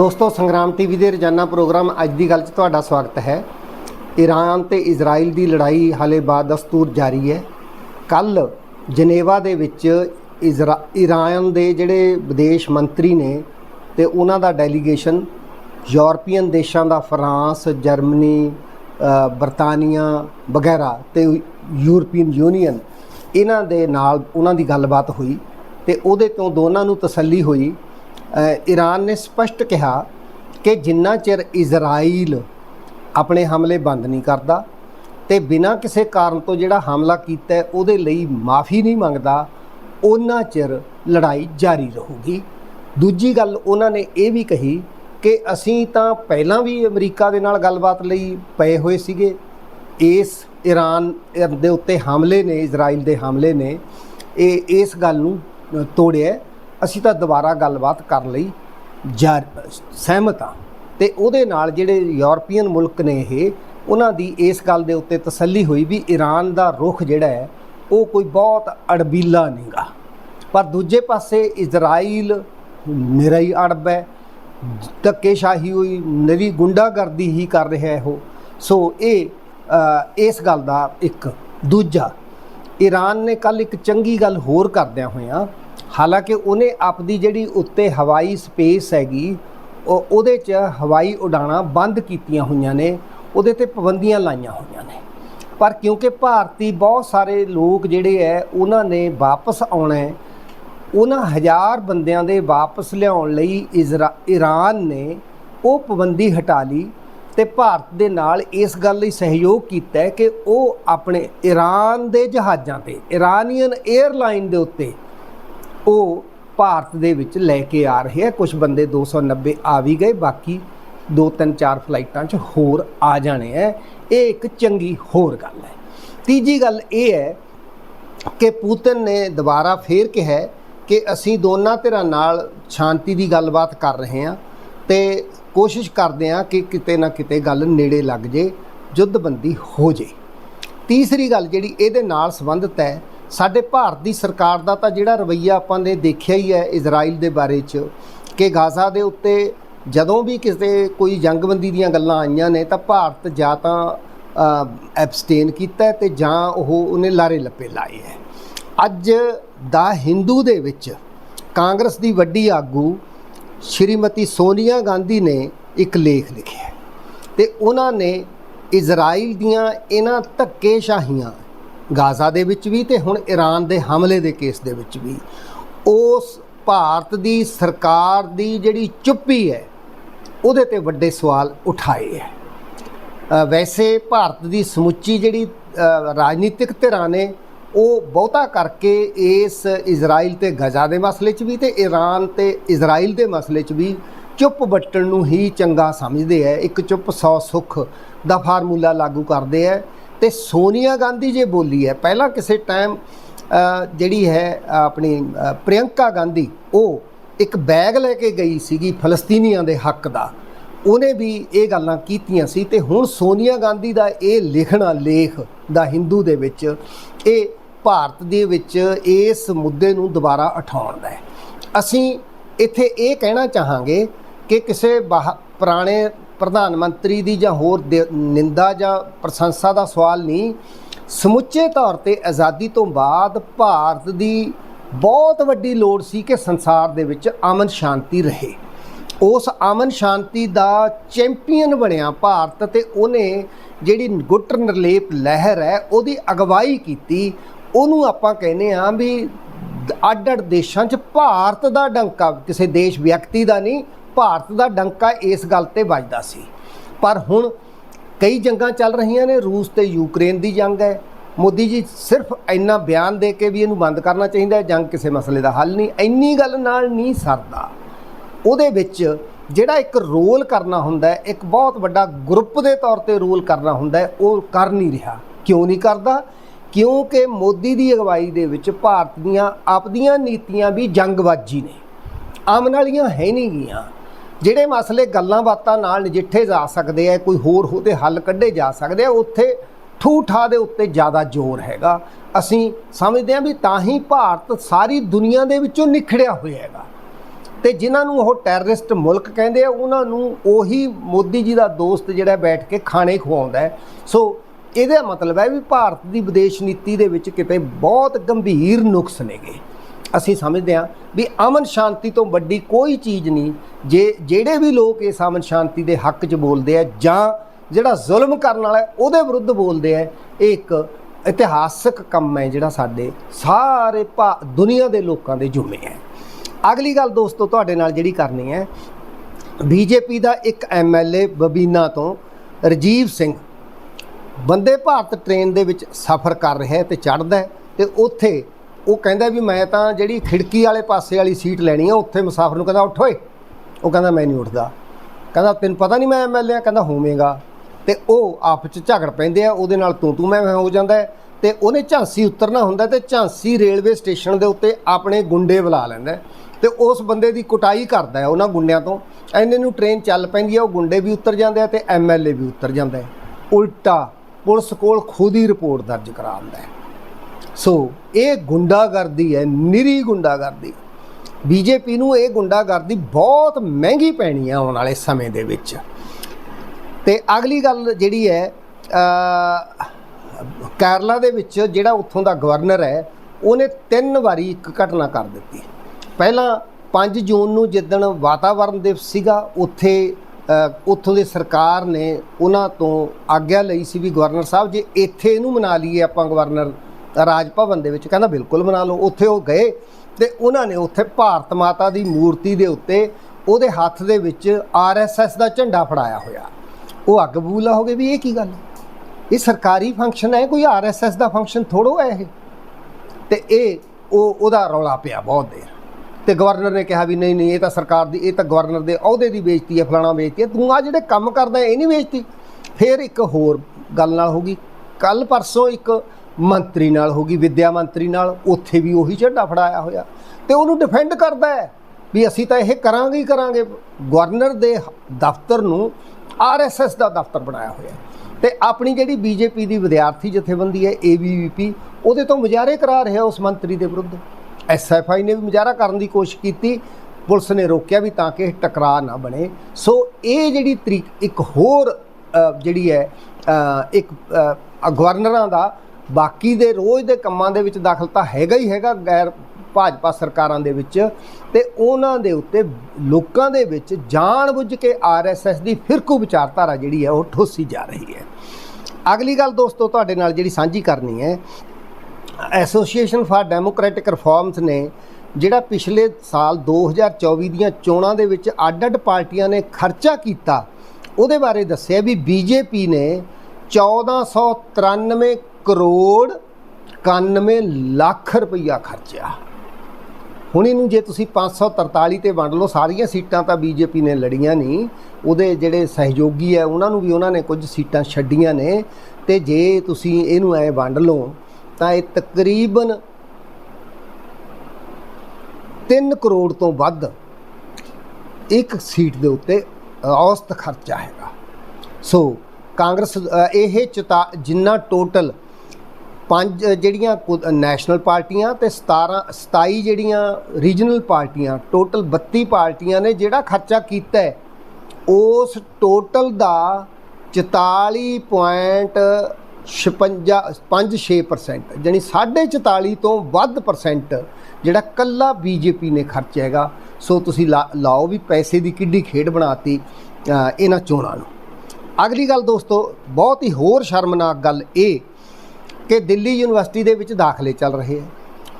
ਦੋਸਤੋ, ਸੰਗਰਾਮ ਟੀਵੀ ਦੇ ਰੋਜ਼ਾਨਾ ਪ੍ਰੋਗਰਾਮ ਅੱਜ ਦੀ ਗੱਲ 'ਚ ਤੁਹਾਡਾ ਸਵਾਗਤ ਹੈ। ਈਰਾਨ ਤੇ ਇਜ਼ਰਾਈਲ ਦੀ ਲੜਾਈ ਹਾਲੇ ਬਾਦਸਤੂਰ ਜਾਰੀ ਹੈ। ਕੱਲ ਜਨੇਵਾ ਦੇ ਵਿੱਚ ਇਜ਼ਰਾ, ਈਰਾਨ ਦੇ ਜਿਹੜੇ ਵਿਦੇਸ਼ ਮੰਤਰੀ ਨੇ ਤੇ ਉਹਨਾਂ ਦਾ ਡੈਲੀਗੇਸ਼ਨ ਯੂਰਪੀਅਨ ਦੇਸ਼ਾਂ ਦਾ ਫਰਾਂਸ, ਜਰਮਨੀ ਬਰਤਾਨੀਆ ਵਗੈਰਾ ਤੇ ਯੂਰਪੀਅਨ ਯੂਨੀਅਨ ਇਹਨਾਂ ਦੇ ਨਾਲ ਉਹਨਾਂ ਦੀ ਗੱਲਬਾਤ ਹੋਈ ਤੇ ਉਹਦੇ ਤੋਂ ਦੋਨਾਂ ਨੂੰ ਤਸੱਲੀ ਹੋਈ ਈਰਾਨ ਨੇ ਸਪਸ਼ਟ ਕਿਹਾ ਕਿ ਜਿੰਨਾ ਚਿਰ ਇਜ਼ਰਾਈਲ ਆਪਣੇ ਹਮਲੇ ਬੰਦ ਨਹੀਂ ਕਰਦਾ ਤੇ ਬਿਨਾਂ ਕਿਸੇ ਕਾਰਨ ਤੋਂ ਜਿਹੜਾ ਹਮਲਾ ਕੀਤਾ ਉਹਦੇ ਲਈ ਮਾਫੀ ਨਹੀਂ ਮੰਗਦਾ ਉਹਨਾਂ ਚਿਰ ਲੜਾਈ ਜਾਰੀ ਰਹੂਗੀ। ਦੂਜੀ ਗੱਲ, ਉਹਨਾਂ ਨੇ ਇਹ ਵੀ ਕਹੀ ਕਿ ਅਸੀਂ ਤਾਂ ਪਹਿਲਾਂ ਵੀ ਅਮਰੀਕਾ ਦੇ ਨਾਲ ਗੱਲਬਾਤ ਲਈ ਪਏ ਹੋਏ ਸੀਗੇ। ਇਸ ਈਰਾਨ ਦੇ ਉੱਤੇ ਹਮਲੇ ਨੇ, ਇਜ਼ਰਾਈਲ ਦੇ ਹਮਲੇ ਨੇ, ਇਹ ਇਸ ਗੱਲ ਨੂੰ ਤੋੜਿਆ ਅਸੀਂ ਤਾਂ ਦੁਬਾਰਾ ਗੱਲਬਾਤ ਕਰਨ ਲਈ ਜਾ ਸਹਿਮਤ ਹਾਂ। ਤੇ ਉਹਦੇ ਨਾਲ ਜਿਹੜੇ ਯੂਰਪੀਅਨ ਮੁਲਕ ਨੇ ਇਹ, ਉਹਨਾਂ ਦੀ ਇਸ ਗੱਲ ਦੇ ਉੱਤੇ ਤਸੱਲੀ ਹੋਈ ਵੀ ਈਰਾਨ ਦਾ ਰੁਖ ਜਿਹੜਾ ਹੈ, ਉਹ ਕੋਈ ਬਹੁਤ ਅੜਬੀਲਾ ਨਹੀਂਗਾ। ਪਰ ਦੂਜੇ ਪਾਸੇ ਇਜ਼ਰਾਈਲ ਨਿਰਾ ਹੀ ਅੜਬ ਹੈ, ਧੱਕੇਸ਼ਾਹੀ ਹੋਈ ਨਰੀ ਗੁੰਡਾਗਰਦੀ ਹੀ ਕਰ ਰਿਹਾ ਹੈ ਉਹ। ਸੋ ਇਹ ਇਸ ਗੱਲ ਦਾ ਇੱਕ ਦੂਜਾ। ਈਰਾਨ ਨੇ ਕੱਲ ਇੱਕ ਚੰਗੀ ਗੱਲ ਹੋਰ ਕਰਦਿਆਂ ਹੋਇਆਂ ਹਾਲਾਂਕਿ ਉਹਨੇ ਆਪਦੀ ਜਿਹੜੀ ਉੱਤੇ ਹਵਾਈ ਸਪੇਸ ਹੈਗੀ, ਉਹ ਉਹਦੇ 'ਚ ਹਵਾਈ ਉਡਾਣਾ ਬੰਦ ਕੀਤੀਆਂ ਹੋਈਆਂ ਨੇ, ਉਹਦੇ ਤੇ ਪਾਬੰਦੀਆਂ ਲਾਈਆਂ ਹੋਈਆਂ ਨੇ। ਪਰ ਕਿਉਂਕਿ ਭਾਰਤੀ ਬਹੁਤ ਸਾਰੇ ਲੋਕ ਜਿਹੜੇ ਹੈ ਉਹਨਾਂ ਨੇ ਵਾਪਸ ਆਉਣਾ ਹੈ ਉਹਨਾਂ ਹਜ਼ਾਰ ਬੰਦਿਆਂ ਦੇ ਵਾਪਸ ਲਿਆਉਣ ਲਈ ਇਜ਼ਰਾ ਈਰਾਨ ਨੇ ਉਹ ਪਾਬੰਦੀ ਹਟਾ ਲਈ ਤੇ ਭਾਰਤ ਦੇ ਨਾਲ ਇਸ ਗੱਲ ਲਈ ਸਹਿਯੋਗ ਕੀਤਾ ਕਿ ਉਹ ਆਪਣੇ ਈਰਾਨ ਦੇ ਜਹਾਜ਼ਾਂ ਤੇ, ਇਰਾਨੀਅਨ 에ਅਰਲਾਈਨ ਦੇ ਉੱਤੇ ਉਹ ਭਾਰਤ ਦੇ ਵਿੱਚ ਲੈ ਕੇ ਆ ਰਹੇ ਆ। ਕੁਝ ਬੰਦੇ 290 ਆ ਵੀ ਗਏ, ਬਾਕੀ 2 3 4 ਫਲਾਈਟਾਂ 'ਚ ਹੋਰ ਆ ਜਾਣੇ ਆ ਇਹ ਇੱਕ ਚੰਗੀ ਹੋਰ ਗੱਲ ਹੈ ਤੀਜੀ ਗੱਲ ਇਹ ਹੈ ਕਿ ਪੂਤਨ ਨੇ ਦੁਬਾਰਾ ਫੇਰ ਕਿਹਾ ਕਿ ਅਸੀਂ ਦੋਨਾਂ ਧਿਰਾਂ ਨਾਲ ਸ਼ਾਂਤੀ ਦੀ ਗੱਲਬਾਤ ਕਰ ਰਹੇ ਹਾਂ ਤੇ ਕੋਸ਼ਿਸ਼ ਕਰਦੇ ਹਾਂ ਕਿ ਕਿਤੇ ਨਾ ਕਿਤੇ ਗੱਲ ਨੇੜੇ ਲੱਗ ਜੇ, ਜੁੱਧਬੰਦੀ ਹੋ ਜੇ। ਤੀਸਰੀ ਗੱਲ ਜਿਹੜੀ ਇਹਦੇ ਨਾਲ ਸੰਬੰਧਿਤ ਹੈ ਸਾਡੇ ਭਾਰਤ ਦੀ ਸਰਕਾਰ ਦਾ ਤਾਂ ਜਿਹੜਾ ਰਵੱਈਆ ਆਪਾਂ ਨੇ ਦੇਖਿਆ ਹੀ ਹੈ ਇਜ਼ਰਾਈਲ ਦੇ ਬਾਰੇ 'ਚ, ਕਿ ਗਾਜ਼ਾ ਦੇ ਉੱਤੇ ਜਦੋਂ ਵੀ ਕਿਸੇ ਕੋਈ ਜੰਗਬੰਦੀ ਦੀਆਂ ਗੱਲਾਂ ਆਈਆਂ ਨੇ ਤਾਂ ਭਾਰਤ ਜਾਂ ਤਾਂ ਐਬਸਟੇਨ ਕੀਤਾ ਹੈ ਤੇ ਜਾਂ ਉਹ ਉਹਨੇ ਲਾਰੇ ਲੱਪੇ ਲਾਏ ਹੈ। ਅੱਜ ਦਾ ਹਿੰਦੂ ਦੇ ਵਿੱਚ ਕਾਂਗਰਸ ਦੀ ਵੱਡੀ ਆਗੂ ਸ਼੍ਰੀਮਤੀ ਸੋਨੀਆ ਗਾਂਧੀ ਨੇ ਇੱਕ ਲੇਖ ਲਿਖਿਆ ਹੈ ਤੇ ਉਹਨਾਂ ਨੇ ਇਜ਼ਰਾਈਲ ਦੀਆਂ ਇਹਨਾਂ ਧੱਕੇਸ਼ਾਹੀਆਂ ਗਾਜ਼ਾ ਦੇ ਵਿੱਚ ਵੀ ਤੇ ਹੁਣ ਈਰਾਨ ਦੇ ਹਮਲੇ ਦੇ ਕੇਸ ਦੇ ਵਿੱਚ ਵੀ। ਉਸ ਭਾਰਤ ਦੀ ਸਰਕਾਰ ਦੀ ਜਿਹੜੀ ਚੁੱਪੀ ਹੈ, ਉਹਦੇ ਤੇ ਵੱਡੇ ਸਵਾਲ ਉਠਾਏ ਹੈ। ਵੈਸੇ ਭਾਰਤ ਦੀ ਸਮੁੱਚੀ ਜਿਹੜੀ ਰਾਜਨੀਤਿਕ ਧਿਰਾਂ ਨੇ, ਉਹ ਬਹੁਤਾ ਕਰਕੇ ਇਸ ਇਜ਼ਰਾਈਲ ਤੇ ਗਜ਼ਾ ਦੇ ਮਸਲੇ 'ਚ ਵੀ ਤੇ ਈਰਾਨ ਤੇ ਇਜ਼ਰਾਈਲ ਦੇ ਮਸਲੇ 'ਚ ਵੀ ਚੁੱਪ ਬੱਟਣ ਨੂੰ ਹੀ ਚੰਗਾ ਸਮਝਦੇ ਐ ਇੱਕ ਚੁੱਪ ਸੌ ਸੁੱਖ ਦਾ ਫਾਰਮੂਲਾ ਲਾਗੂ ਕਰਦੇ ਐ ਤੇ ਸੋਨੀਆ ਗਾਂਧੀ ਜੇ ਬੋਲੀ ਹੈ ਪਹਿਲਾਂ ਕਿਸੇ ਟਾਈਮ ਜਿਹੜੀ ਹੈ ਆਪਣੀ ਅ, ਪ੍ਰਿਯੰਕਾ ਗਾਂਧੀ ਉਹ ਇੱਕ ਬੈਗ ਲੈ ਕੇ ਗਈ ਸੀਗੀ ਫਲਸਤੀਨੀਆਂ ਦੇ ਹੱਕ ਦਾ। ਉਹਨੇ ਵੀ ਇਹ ਗੱਲਾਂ ਕੀਤੀਆਂ ਸੀ ਤੇ ਹੁਣ ਸੋਨੀਆ ਗਾਂਧੀ ਦਾ ਇਹ ਲਿਖਣਾ ਲੇਖ ਦਾ ਹਿੰਦੂ ਦੇ ਵਿੱਚ ਇਹ ਭਾਰਤ ਦੇ ਵਿੱਚ ਇਸ ਮੁੱਦੇ ਨੂੰ ਦੁਬਾਰਾ ਉਠਾਉਣ ਦਾ ਹੈ। ਅਸੀਂ ਇੱਥੇ ਇਹ ਕਹਿਣਾ ਚਾਹਾਂਗੇ ਕਿ ਕਿਸੇ ਬਾਹ- ਪੁਰਾਣੇ ਪ੍ਰਧਾਨ ਮੰਤਰੀ ਦੀ ਜਾਂ ਹੋਰ ਦੇ- ਨਿੰਦਾ ਜਾਂ ਪ੍ਰਸ਼ੰਸਾ ਦਾ ਸਵਾਲ ਨਹੀਂ, ਸਮੁੱਚੇ ਤੌਰ ਤੇ ਆਜ਼ਾਦੀ ਤੋਂ ਬਾਅਦ ਭਾਰਤ ਦੀ ਬਹੁਤ ਵੱਡੀ ਲੋੜ ਸੀ ਕਿ ਸੰਸਾਰ ਦੇ ਵਿੱਚ ਅਮਨ ਸ਼ਾਂਤੀ ਰਹੇ। ਉਸ ਅਮਨ ਸ਼ਾਂਤੀ ਦਾ ਚੈਂਪੀਅਨ ਬਣਿਆ ਭਾਰਤ ਤੇ ਉਹਨੇ ਜਿਹੜੀ ਗੁੱਟ ਨਿਰਲੇਪ ਲਹਿਰ ਹੈ, ਉਹਦੀ ਅਗਵਾਈ ਕੀਤੀ। ਉਹਨੂੰ ਆਪਾਂ ਕਹਿੰਦੇ ਆ ਵੀ ਅੱਡ ਅੱਡ ਦੇਸ਼ਾਂ 'ਚ ਭਾਰਤ ਦਾ ਡੰਕਾ, ਕਿਸੇ ਦੇਸ਼ ਵਿਅਕਤੀ ਦਾ ਨਹੀਂ ਭਾਰਤ ਦਾ ਡੰਕਾ ਇਸ ਗੱਲ ਤੇ ਵੱਜਦਾ ਸੀ। ਪਰ ਹੁਣ ਕਈ ਜੰਗਾਂ ਚੱਲ ਰਹੀਆਂ ਨੇ, ਰੂਸ ਤੇ ਯੂਕਰੇਨ ਦੀ ਜੰਗ ਹੈ। ਮੋਦੀ ਜੀ ਸਿਰਫ ਇੰਨਾ ਬਿਆਨ ਦੇ ਕੇ ਵੀ ਇਹਨੂੰ ਬੰਦ ਕਰਨਾ ਚਾਹੀਦਾ ਹੈ, ਜੰਗ ਕਿਸੇ ਮਸਲੇ ਦਾ ਹੱਲ ਨਹੀਂ। ਇੰਨੀ ਗੱਲ ਨਾਲ ਨਹੀਂ ਸਰਦਾ। ਉਹਦੇ ਵਿੱਚ ਜਿਹੜਾ ਇੱਕ ਰੋਲ ਕਰਨਾ ਹੁੰਦਾ ਇੱਕ ਬਹੁਤ ਵੱਡਾ ਗਰੁੱਪ ਦੇ ਤੌਰ ਤੇ ਰੋਲ ਕਰਨਾ ਹੁੰਦਾ ਉਹ ਕਰ ਨਹੀਂ ਰਿਹਾ। ਕਿਉਂ ਨਹੀਂ ਕਰਦਾ? ਕਿਉਂਕਿ ਮੋਦੀ ਦੀ ਅਗਵਾਈ ਦੇ ਵਿੱਚ ਭਾਰਤ ਦੀਆਂ ਆਪਦੀਆਂ ਨੀਤੀਆਂ ਵੀ ਜੰਗਬਾਜ਼ੀ ਨੇ। ਆਮਨ ਵਾਲੀਆਂ ਹੈ ਨਹੀਂ ਗੀਆਂ। ਜਿਹੜੇ ਮਸਲੇ ਗੱਲਾਂ ਬਾਤਾਂ ਨਾਲ ਨਜਿੱਠੇ ਜਾ ਸਕਦੇ ਆ, ਕੋਈ ਹੋਰ ਉਹਦੇ ਹੱਲ ਕੱਢੇ ਜਾ ਸਕਦੇ ਆ, ਉੱਥੇ ਠੂਠਾ ਦੇ ਉੱਤੇ ਜ਼ਿਆਦਾ ਜ਼ੋਰ ਹੈਗਾ। ਅਸੀਂ ਸਮਝਦੇ ਹਾਂ ਵੀ ਤਾਂ ਹੀ ਭਾਰਤ ਸਾਰੀ ਦੁਨੀਆ ਦੇ ਵਿੱਚੋਂ ਨਿਖੜਿਆ ਹੋਇਆ ਹੈਗਾ। ਤੇ ਜਿਨ੍ਹਾਂ ਨੂੰ ਉਹ ਟੈਰਰਿਸਟ ਮੁਲਕ ਕਹਿੰਦੇ ਆ, ਉਹਨਾਂ ਨੂੰ ਉਹੀ ਮੋਦੀ ਜੀ ਦਾ ਦੋਸਤ ਜਿਹੜਾ ਬੈਠ ਕੇ ਖਾਣੇ ਖਵਾਉਂਦਾ ਸੋ ਇਹਦਾ ਮਤਲਬ ਹੈ ਵੀ ਭਾਰਤ ਦੀ ਵਿਦੇਸ਼ ਨੀਤੀ ਦੇ ਵਿੱਚ ਕਿਤੇ ਬਹੁਤ ਗੰਭੀਰ ਨੁਕਸ ਨੇਗੇ। ਅਸੀਂ ਸਮਝਦੇ ਹਾਂ ਵੀ ਅਮਨ ਸ਼ਾਂਤੀ ਤੋਂ ਵੱਡੀ ਕੋਈ ਚੀਜ਼ ਨਹੀਂ। ਜੇ ਜਿਹੜੇ ਵੀ ਲੋਕ ਇਸ ਅਮਨ ਸ਼ਾਂਤੀ ਦੇ ਹੱਕ 'ਚ ਬੋਲਦੇ ਆ ਜਾਂ ਜਿਹੜਾ ਜ਼ੁਲਮ ਕਰਨ ਵਾਲਾ ਉਹਦੇ ਵਿਰੁੱਧ ਬੋਲਦੇ ਆ, ਇਹ ਇੱਕ ਇਤਿਹਾਸਕ ਕੰਮ ਹੈ ਜਿਹੜਾ ਸਾਡੇ ਸਾਰੇ ਭਾ, ਦੁਨੀਆ ਦੇ ਲੋਕਾਂ ਦੇ ਜੁਮੇ ਹੈ। ਅਗਲੀ ਗੱਲ ਦੋਸਤੋ ਤੁਹਾਡੇ ਨਾਲ ਜਿਹੜੀ ਕਰਨੀ ਹੈ ਬੀਜੇਪੀ ਦਾ ਇੱਕ ਐਮਐਲਏ ਬਬੀਨਾ ਤੋਂ ਰਜੀਵ ਸਿੰਘ ਬੰਦੇ ਭਾਰਤ ਟ੍ਰੇਨ ਦੇ ਵਿੱਚ ਸਫ਼ਰ ਕਰ ਰਿਹਾ ਹੈ ਤੇ ਚੜ੍ਹਦਾ ਹੈ ਤੇ ਉੱਥੇ ਉਹ ਕਹਿੰਦਾ ਵੀ ਮੈਂ ਤਾਂ ਜਿਹੜੀ ਖਿੜਕੀ ਵਾਲੇ ਪਾਸੇ ਵਾਲੀ ਸੀਟ ਲੈਣੀ ਆ, ਉੱਥੇ ਮੁਸਾਫਰ ਨੂੰ ਕਹਿੰਦਾ, ਉੱਠ ਓਏ। ਉਹ ਕਹਿੰਦਾ, ਮੈਂ ਨਹੀਂ ਉੱਠਦਾ। ਕਹਿੰਦਾ, ਤੈਨੂੰ ਪਤਾ ਨਹੀਂ ਮੈਂ ਐਮਐਲਏ ਆ? ਕਹਿੰਦਾ, ਹੋਵੇਂਗਾ। ਤੇ ਉਹ ਆਪਸ ਚ ਝਗੜ ਪੈਂਦੇ ਆ, ਉਹਦੇ ਨਾਲ ਤੂੰ ਤੂੰ ਮੈਂ ਮੈਂ ਹੋ ਜਾਂਦਾ ਹੈ। ਤੇ ਉਹਨੇ ਝਾਂਸੀ ਉਤਰਨਾ ਹੁੰਦਾ ਤੇ ਝਾਂਸੀ ਰੇਲਵੇ ਸਟੇਸ਼ਨ ਦੇ ਉੱਤੇ ਆਪਣੇ ਗੁੰਡੇ ਬੁਲਾ ਲੈਂਦਾ ਹੈ। ਤੇ ਉਸ ਬੰਦੇ ਦੀ ਕੁਟਾਈ ਕਰਦਾ ਉਹਨਾਂ ਗੁੰਡਿਆਂ ਤੋਂ। ਐਨੇ ਨੂੰ ਟ੍ਰੇਨ ਚੱਲ ਪੈਂਦੀ ਹੈ ਉਹ ਗੁੰਡੇ ਵੀ ਉਤਰ ਜਾਂਦੇ ਆ ਤੇ ਐਮਐਲਏ ਵੀ ਉਤਰ ਜਾਂਦਾ ਉਲਟਾ ਪੁਲਿਸ ਕੋਲ ਖੁਦ ਹੀ ਰਿਪੋਰਟ ਦਰਜ ਕਰਾਉਂਦਾ ਹੈ। ਸੋ ਇਹ ਗੁੰਡਾਗਰਦੀ ਹੈ, ਨਿਰੀ ਗੁੰਡਾਗਰਦੀ। ਬੀਜੇਪੀ ਨੂੰ ਇਹ ਗੁੰਡਾਗਰਦੀ ਬਹੁਤ ਮਹਿੰਗੀ ਪੈਣੀ ਹੈ ਆਉਣ ਵਾਲੇ ਸਮੇਂ ਦੇ ਵਿੱਚ। ਤੇ ਅਗਲੀ ਗੱਲ ਜਿਹੜੀ ਹੈ ਕੇਰਲਾ ਦੇ ਵਿੱਚ ਜਿਹੜਾ ਉੱਥੋਂ ਦਾ ਗਵਰਨਰ ਹੈ, ਉਹਨੇ ਤਿੰਨ ਵਾਰੀ ਇੱਕ ਘਟਨਾ ਕਰ ਦਿੱਤੀ। ਪਹਿਲਾਂ 5 ਜੂਨ ਨੂੰ ਜਿੱਦਣ ਵਾਤਾਵਰਣ ਦਿਵਸ ਸੀਗਾ, ਉੱਥੇ ਉੱਥੋਂ ਦੀ ਸਰਕਾਰ ਨੇ ਉਹਨਾਂ ਤੋਂ ਆਗਿਆ ਲਈ ਸੀ ਵੀ ਗਵਰਨਰ ਸਾਹਿਬ, ਜੇ ਇੱਥੇ ਇਹਨੂੰ ਮਨਾ ਲਈਏ ਆਪਾਂ ਗਵਰਨਰ ਰਾਜ ਭਵਨ ਦੇ ਵਿੱਚ ਕਹਿੰਦਾ ਬਿਲਕੁਲ ਬਣਾ ਲਓ, ਉੱਥੇ ਉਹ ਗਏ ਤੇ ਉਹਨਾਂ ਨੇ ਉੱਥੇ ਭਾਰਤ ਮਾਤਾ ਦੀ ਮੂਰਤੀ ਦੇ ਉੱਤੇ ਉਹਦੇ ਹੱਥ ਦੇ ਵਿੱਚ ਆਰਐਸਐਸ ਦਾ ਝੰਡਾ ਫੜਾਇਆ ਹੋਇਆ। ਉਹ ਅੱਗ ਬੂਲਾ ਹੋ ਗਏ ਵੀ ਇਹ ਕੀ ਗੱਲ ਇਹ ਸਰਕਾਰੀ ਫੰਕਸ਼ਨ ਹੈ, ਕੋਈ ਆਰਐਸਐਸ ਦਾ ਫੰਕਸ਼ਨ ਥੋੜੋ ਹੈ ਇਹ? ਤੇ ਇਹ, ਉਹ, ਉਹਦਾ ਰੌਲਾ ਪਿਆ ਬਹੁਤ ਦੇਰ। ਤੇ ਗਵਰਨਰ ਨੇ ਕਿਹਾ ਵੀ ਨਹੀਂ ਨਹੀਂ, ਇਹ ਤਾਂ ਸਰਕਾਰ ਦੀ, ਇਹ ਤਾਂ ਗਵਰਨਰ ਦੇ ਅਹੁਦੇ ਦੀ ਬੇਇੱਜ਼ਤੀ ਹੈ, ਫਲਾਣਾ ਬੇਇੱਜ਼ਤੀ ਹੈ। ਤੂੰ ਆ ਜਿਹੜੇ ਕੰਮ ਕਰਦਾ, ਇਹ ਨਹੀਂ ਬੇਇੱਜ਼ਤੀ। ਫਿਰ ਇੱਕ ਹੋਰ ਗੱਲ ਨਾਲ ਹੋ ਗਈ। ਕੱਲ ਪਰਸੋਂ ਇੱਕ ਮੰਤਰੀ ਨਾਲ ਹੋ ਗਈ, ਵਿੱਦਿਆ ਮੰਤਰੀ ਨਾਲ, ਉੱਥੇ ਵੀ ਉਹੀ ਝੰਡਾ ਫੜਾਇਆ ਹੋਇਆ। ਤੇ ਉਹਨੂੰ ਡਿਫੈਂਡ ਕਰਦਾ ਹੈ ਵੀ ਅਸੀਂ ਤਾਂ ਇਹ ਕਰਾਂਗੇ ਹੀ ਕਰਾਂਗੇ। ਗਵਰਨਰ ਦੇ ਦਫ਼ਤਰ ਨੂੰ ਆਰਐਸਐਸ ਦਾ ਦਫ਼ਤਰ ਬਣਾਇਆ ਹੋਇਆ ਹੈ। ਤੇ ਆਪਣੀ ਜਿਹੜੀ ਬੀਜੇਪੀ ਦੀ ਵਿਦਿਆਰਥੀ ਜਥੇਬੰਦੀ ਹੈ ਏਬੀਵੀਪੀ ਉਹਦੇ ਤੋਂ ਮੁਜ਼ਾਹਰੇ ਕਰਾ ਰਿਹਾ ਉਸ ਮੰਤਰੀ ਦੇ ਵਿਰੁੱਧ। ਐਸਐਫਆਈ ਨੇ ਵੀ ਮੁਜ਼ਾਹਰਾ ਕਰਨ ਦੀ ਕੋਸ਼ਿਸ਼ ਕੀਤੀ। ਪੁਲਿਸ ਨੇ ਰੋਕਿਆ ਵੀ ਤਾਂ ਕਿ ਇਹ ਟਕਰਾਅ ਨਾ ਬਣੇ। ਸੋ ਇਹ ਜਿਹੜੀ ਤਰੀਕ, ਇੱਕ ਹੋਰ ਜਿਹੜੀ ਹੈ ਇੱਕ ਗਵਰਨਰਾਂ ਦਾ ਬਾਕੀ ਦੇ ਰੋਜ਼ ਦੇ ਕੰਮਾਂ ਦੇ ਵਿੱਚ ਦਾਖਲ ਤਾਂ ਹੈਗਾ ਹੀ ਹੈਗਾ ਗੈਰ ਭਾਜਪਾ ਸਰਕਾਰਾਂ ਦੇ ਵਿੱਚ ਤੇ ਉਹਨਾਂ ਦੇ ਉੱਤੇ ਲੋਕਾਂ ਦੇ ਵਿੱਚ ਜਾਣਬੁੱਝ ਕੇ ਆਰਐਸਐਸ ਦੀ ਫਿਰਕੂ ਵਿਚਾਰਧਾਰਾ ਜਿਹੜੀ ਹੈ ਉਹ ਠੋਸੀ ਜਾ ਰਹੀ ਹੈ। ਅਗਲੀ ਗੱਲ ਦੋਸਤੋ ਤੁਹਾਡੇ ਨਾਲ ਜਿਹੜੀ ਸਾਂਝੀ ਕਰਨੀ ਹੈ, ਐਸੋਸੀਏਸ਼ਨ ਫਾਰ ਡੈਮੋਕ੍ਰੈਟਿਕ ਰਿਫਾਰਮਸ ਨੇ ਜਿਹੜਾ ਪਿਛਲੇ ਸਾਲ 2024 ਦੀਆਂ ਚੋਣਾਂ ਦੇ ਵਿੱਚ ਅੱਡ-ਅੱਡ ਪਾਰਟੀਆਂ ਨੇ ਖਰਚਾ ਕੀਤਾ, ਉਹਦੇ ਬਾਰੇ ਦੱਸਿਆ ਵੀ ਬੀਜੇਪੀ ਨੇ 1493 ਕਰੋੜ 91 ਲੱਖ ਰੁਪਈਆ ਖਰਚਿਆ। ਹੁਣ ਇਹਨੂੰ ਜੇ ਤੁਸੀਂ 543 ਤੇ ਵੰਡ ਲਓ, ਸਾਰੀਆਂ ਸੀਟਾਂ ਤਾਂ ਬੀਜੇਪੀ ਨੇ ਲੜੀਆਂ ਨਹੀਂ। ਉਹਦੇ ਜਿਹੜੇ ਸਹਿਯੋਗੀ ਹੈ, ਉਹਨਾਂ ਨੂੰ ਵੀ ਉਹਨਾਂ ਨੇ ਕੁਝ ਸੀਟਾਂ ਛੱਡੀਆਂ ਨੇ। ਤੇ ਜੇ ਤੁਸੀਂ ਇਹਨੂੰ ਐ ਵੰਡ ਲਓ, ਤਾਂ ਇਹ ਤਕਰੀਬਨ 3 ਕਰੋੜ ਤੋਂ ਵੱਧ ਇੱਕ ਸੀਟ ਦੇ ਉੱਤੇ ਔਸਤ ਖਰਚਾ ਹੈਗਾ। ਸੋ ਕਾਂਗਰਸ ਇਹ ਚਤਾ, ਜਿੰਨਾ ਟੋਟਲ ਪੰਜ ਜਿਹੜੀਆਂ ਕੁ- ਨੈਸ਼ਨਲ ਪਾਰਟੀਆਂ ਤੇ 17 27 ਜਿਹੜੀਆਂ ਰੀਜਨਲ ਪਾਰਟੀਆਂ ਟੋਟਲ 32 ਪਾਰਟੀਆਂ ਨੇ ਜਿਹੜਾ ਖਰਚਾ ਕੀਤਾ ਹੈ ਉਸ ਟੋਟਲ ਦਾ 44.56% ਜਾਨੀ 44.5 ਤੋਂ ਵੱਧ ਪਰਸੈਂਟ ਜਿਹੜਾ ਕੱਲਾ ਬੀਜੇਪੀ ਨੇ ਖਰਚਿਆ ਹੈਗਾ। ਸੋ ਤੁਸੀਂ ਲਾ- ਲਾਓ ਵੀ ਪੈਸੇ ਦੀ ਕਿੱਡੀ ਖੇਡ ਬਣਾਤੀ ਅ, ਇਹਨਾਂ ਚੋਣਾਂ ਨੂੰ। ਅਗਲੀ ਗੱਲ ਦੋਸਤੋ ਬਹੁਤ ਹੀ ਹੋਰ ਸ਼ਰਮਨਾਕ ਗੱਲ ਇਹ ਕਿ ਦਿੱਲੀ ਯੂਨੀਵਰਸਿਟੀ ਦੇ ਵਿੱਚ ਦਾਖਲੇ ਚੱਲ ਰਹੇ ਹੈ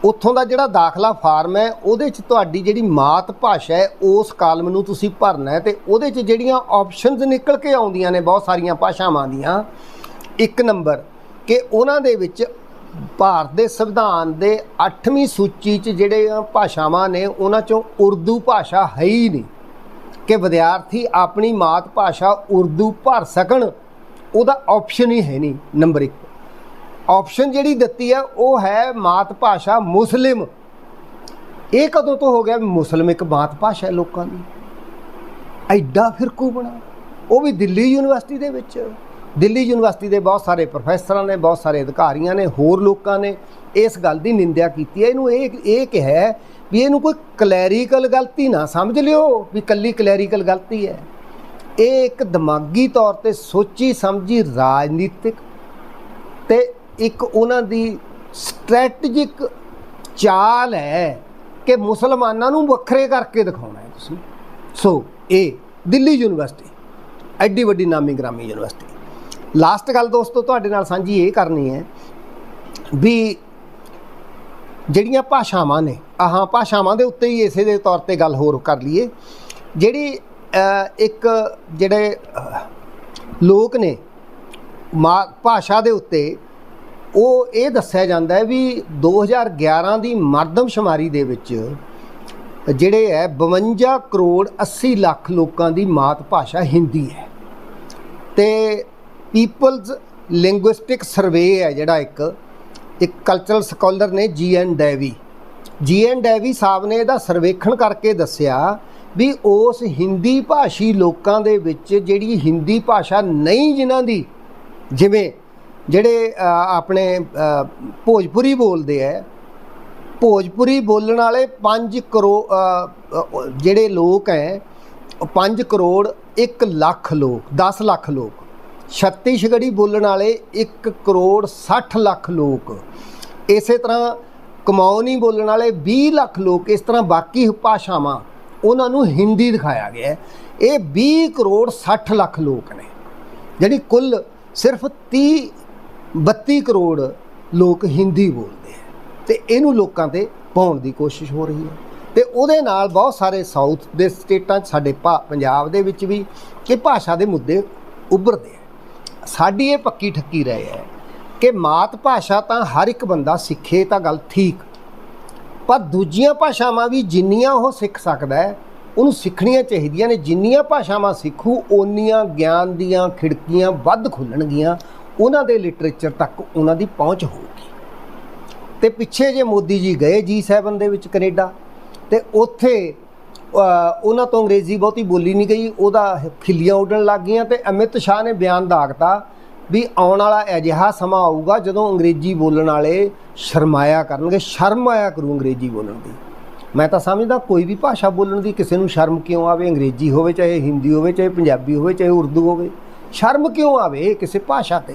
ਉੱਥੋਂ ਦਾ ਜਿਹੜਾ ਦਾਖਲਾ ਫਾਰਮ ਹੈ, ਉਹਦੇ 'ਚ ਤੁਹਾਡੀ ਜਿਹੜੀ ਮਾਤ ਭਾਸ਼ਾ ਹੈ, ਉਸ ਕਾਲਮ ਨੂੰ ਤੁਸੀਂ ਭਰਨਾ ਹੈ ਤੇ ਉਹਦੇ 'ਚ ਜਿਹੜੀਆਂ ਆਪਸ਼ਨਸ ਨਿਕਲ ਕੇ ਆਉਂਦੀਆਂ ਨੇ ਬਹੁਤ ਸਾਰੀਆਂ ਭਾਸ਼ਾਵਾਂ ਦੀਆਂ, ਇੱਕ ਨੰਬਰ ਕਿ ਉਹਨਾਂ ਦੇ ਵਿੱਚ ਭਾਰਤ ਦੇ ਸੰਵਿਧਾਨ ਦੇ 8ਵੀਂ ਸੂਚੀ 'ਚ ਜਿਹੜੇ ਭਾਸ਼ਾਵਾਂ ਨੇ, ਉਹਨਾਂ 'ਚੋਂ ਉਰਦੂ ਭਾਸ਼ਾ ਹੈ ਹੀ ਨਹੀਂ। ਕਿ ਵਿਦਿਆਰਥੀ ਆਪਣੀ ਮਾਤ ਭਾਸ਼ਾ ਉਰਦੂ ਭਰ ਸਕਣ, ਉਹਦਾ ਆਪਸ਼ਨ ਹੀ ਹੈ ਨਹੀਂ ਨੰਬਰ 1 ਆਪਸ਼ਨ ਜਿਹੜੀ ਦਿੱਤੀ ਹੈ ਉਹ ਹੈ ਮਾਤ ਭਾਸ਼ਾ ਮੁਸਲਿਮ। ਇਹ ਕਦੋਂ ਤੋਂ ਹੋ ਗਿਆ ਮੁਸਲਿਮ ਇੱਕ ਮਾਤ ਭਾਸ਼ਾ ਹੈ ਲੋਕਾਂ ਦੀ? ਐਡਾ ਫਿਰਕੂ ਬਣਾ। ਉਹ ਵੀ ਦਿੱਲੀ ਯੂਨੀਵਰਸਿਟੀ ਦੇ ਵਿੱਚ। ਦਿੱਲੀ ਯੂਨੀਵਰਸਿਟੀ ਦੇ ਬਹੁਤ ਸਾਰੇ ਪ੍ਰੋਫੈਸਰਾਂ ਨੇ, ਬਹੁਤ ਸਾਰੇ ਅਧਿਕਾਰੀਆਂ ਨੇ, ਹੋਰ ਲੋਕਾਂ ਨੇ ਇਸ ਗੱਲ ਦੀ ਨਿੰਦਿਆ ਕੀਤੀ ਹੈ। ਇਹਨੂੰ ਇਹ ਇਹ ਕਿਹਾ ਵੀ ਇਹਨੂੰ ਕੋਈ ਕਲੈਰੀਕਲ ਗਲਤੀ ਨਾ ਸਮਝ ਲਿਓ ਵੀ ਕੱਲੀ ਕਲੈਰੀਕਲ ਗਲਤੀ ਹੈ। ਇਹ ਇੱਕ ਦਿਮਾਗੀ ਤੌਰ ਤੇ ਸੋਚੀ ਸਮਝੀ ਰਾਜਨੀਤਿਕ ਤੇ ਇੱਕ ਉਹਨਾਂ ਦੀ ਸਟ੍ਰੈਟੇਜਿਕ ਚਾਲ ਹੈ ਕਿ ਮੁਸਲਮਾਨਾਂ ਨੂੰ ਵੱਖਰੇ ਕਰਕੇ ਦਿਖਾਉਣਾ ਹੈ ਤੁਸੀਂ। ਸੋ ਇਹ ਦਿੱਲੀ ਯੂਨੀਵਰਸਿਟੀ, ਐਡੀ ਵੱਡੀ ਨਾਮੀ ਗ੍ਰਾਮੀ ਯੂਨੀਵਰਸਿਟੀ। ਲਾਸਟ ਗੱਲ ਦੋਸਤੋ, ਤੁਹਾਡੇ ਨਾਲ ਸਾਂਝੀ ਇਹ ਕਰਨੀ ਹੈ ਵੀ ਜਿਹੜੀਆਂ ਭਾਸ਼ਾਵਾਂ ਨੇ, ਆਹਾਂ, ਭਾਸ਼ਾਵਾਂ ਦੇ ਉੱਤੇ ਹੀ ਇਸੇ ਦੇ ਤੌਰ ਤੇ ਗੱਲ ਹੋਰ ਕਰ ਲਈਏ। ਜਿਹੜੀ ਇੱਕ ਜਿਹੜੇ ਲੋਕ ਨੇ, ਮਾ, ਭਾਸ਼ਾ ਦੇ ਉੱਤੇ ਉਹ ਇਹ ਦੱਸਿਆ ਜਾਂਦਾ ਹੈ ਵੀ 2011 ਦੀ ਮਰਦਮਸ਼ੁਮਾਰੀ ਦੇ ਵਿੱਚ ਜਿਹੜੇ ਹੈ 52 ਕਰੋੜ 80 ਲੱਖ ਲੋਕਾਂ ਦੀ ਮਾਤ ਭਾਸ਼ਾ ਹਿੰਦੀ ਹੈ। ਤੇ ਪੀਪਲਜ਼ ਲਿੰਗੁਇਸਟਿਕ ਸਰਵੇ ਹੈ ਜਿਹੜਾ ਇੱਕ ਇੱਕ ਕਲਚਰਲ ਸਕਾਲਰ ਨੇ ਜੀ ਐਨ ਡੈਵੀ। ਜੀ ਐਨ ਡੈਵੀ ਸਾਹਿਬ ਨੇ ਇਹਦਾ ਸਰਵੇਖਣ ਕਰਕੇ ਦੱਸਿਆ ਵੀ ਉਸ ਹਿੰਦੀ ਭਾਸ਼ੀ ਲੋਕਾਂ ਦੇ ਵਿੱਚ ਜਿਹੜੀ ਹਿੰਦੀ ਭਾਸ਼ਾ ਨਹੀਂ ਜਿਨ੍ਹਾਂ ਦੀ, ਜਿਵੇਂ ਜਿਹੜੇ ਆਪਣੇ ਭੋਜਪੁਰੀ ਬੋਲਦੇ ਆ ਭੋਜਪੁਰੀ ਬੋਲਣ ਵਾਲੇ 5 ਕਰੋੜ ਜਿਹੜੇ ਲੋਕ ਹੈ 5 ਕਰੋੜ 1 ਲੱਖ ਲੋਕ 10 ਲੱਖ ਲੋਕ, ਛੱਤੀਸ਼ਗੜ੍ਹੀ ਬੋਲਣ ਵਾਲੇ 1 ਕਰੋੜ 60 ਲੱਖ ਲੋਕ, ਇਸੇ ਤਰ੍ਹਾਂ ਕਮਾਉਣੀ ਬੋਲਣ ਵਾਲੇ 20 ਲੱਖ ਲੋਕ, ਇਸ ਤਰ੍ਹਾਂ ਬਾਕੀ ਭਾਸ਼ਾਵਾਂ, ਉਹਨਾਂ ਨੂੰ ਹਿੰਦੀ ਦਿਖਾਇਆ ਗਿਆ ਇਹ 20 ਕਰੋੜ 60 ਲੱਖ ਲੋਕ ਨੇ, ਜਿਹੜੀ ਕੁੱਲ ਸਿਰਫ 30 32 ਕਰੋੜ ਲੋਕ ਹਿੰਦੀ ਬੋਲਦੇ ਆ ਤੇ ਇਹਨੂੰ ਲੋਕਾਂ ਤੇ ਪਾਉਣ ਦੀ ਕੋਸ਼ਿਸ਼ ਹੋ ਰਹੀ ਹੈ। ਤੇ ਉਹਦੇ ਨਾਲ ਬਹੁਤ ਸਾਰੇ ਸਾਊਥ ਦੇ ਸਟੇਟਾਂ 'ਚ ਸਾਡੇ ਭਾ- ਪੰਜਾਬ ਦੇ ਵਿੱਚ ਵੀ ਇਹ ਭਾਸ਼ਾ ਦੇ ਮੁੱਦੇ ਉੱਭਰਦੇ ਆ। ਸਾਡੀ ਇਹ ਪੱਕੀ ਠੱਕੀ ਰਹੇ ਹੈ ਕਿ ਮਾਤ ਭਾਸ਼ਾ ਤਾਂ ਹਰ ਇੱਕ ਬੰਦਾ ਸਿੱਖੇ ਤਾਂ ਗੱਲ ਠੀਕ। ਪਰ ਦੂਜੀਆਂ ਭਾਸ਼ਾਵਾਂ ਵੀ ਜਿੰਨੀਆਂ ਉਹ ਸਿੱਖ ਸਕਦਾ ਹੈ, ਉਹਨੂੰ ਸਿੱਖਣੀਆਂ ਚਾਹੀਦੀਆਂ ਨੇ। ਜਿੰਨੀਆਂ ਭਾਸ਼ਾਵਾਂ ਸਿੱਖੂ, ਓਨੀਆਂ ਗਿਆਨ ਦੀਆਂ ਖਿੜਕੀਆਂ ਵੱਧ ਖੁੱਲਣਗੀਆਂ। ਉਹਨਾਂ ਦੇ ਲਿਟਰੇਚਰ ਤੱਕ ਉਹਨਾਂ ਦੀ ਪਹੁੰਚ ਹੋਊਗੀ। ਤੇ ਪਿੱਛੇ ਜੇ ਮੋਦੀ ਜੀ ਗਏ G7 ਦੇ ਵਿੱਚ ਕੈਨੇਡਾ, ਤੇ ਉੱਥੇ ਉਹਨਾਂ ਤੋਂ ਅੰਗਰੇਜ਼ੀ ਬਹੁਤੀ ਬੋਲੀ ਨਹੀਂ ਗਈ, ਉਹਦਾ ਖਿੱਲੀਆਂ ਉੱਡਣ ਲੱਗ ਗਈਆਂ ਤੇ ਅਮਿਤ ਸ਼ਾਹ ਨੇ ਬਿਆਨ ਦਾਗਤਾ ਵੀ ਆਉਣ ਵਾਲਾ ਅਜਿਹਾ ਸਮਾਂ ਆਊਗਾ ਜਦੋਂ ਅੰਗਰੇਜ਼ੀ ਬੋਲਣ ਵਾਲੇ ਸ਼ਰਮਾਇਆ ਕਰਨਗੇ ਸ਼ਰਮ ਆਇਆ ਕਰੂ ਅੰਗਰੇਜ਼ੀ ਬੋਲਣ ਦੀ। ਮੈਂ ਤਾਂ ਸਮਝਦਾ ਕੋਈ ਵੀ ਭਾਸ਼ਾ ਬੋਲਣ ਦੀ ਕਿਸੇ ਨੂੰ ਸ਼ਰਮ ਕਿਉਂ ਆਵੇ, ਅੰਗਰੇਜ਼ੀ ਹੋਵੇ, ਚਾਹੇ ਹਿੰਦੀ ਹੋਵੇ, ਚਾਹੇ ਪੰਜਾਬੀ ਹੋਵੇ, ਚਾਹੇ ਉਰਦੂ ਹੋਵੇ। ਸ਼ਰਮ ਕਿਉਂ ਆਵੇ ਕਿਸੇ ਭਾਸ਼ਾ ਤੇ?